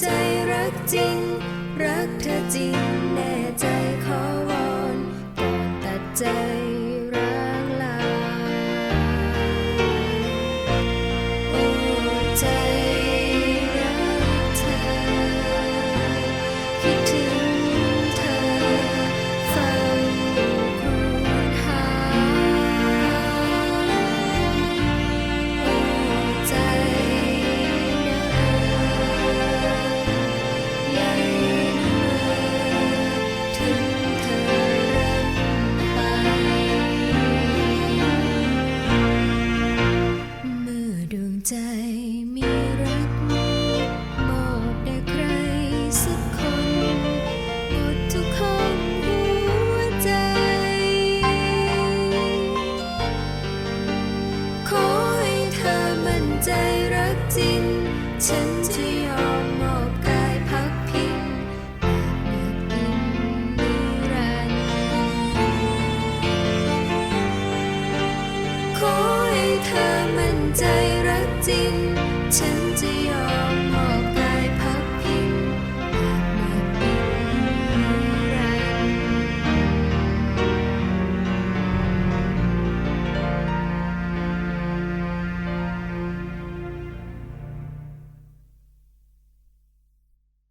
ใจรักจริง รักเธอจริงแน่ใจขอวอนโปรดตัดใจ ใจรักจริง ฉันจะยอม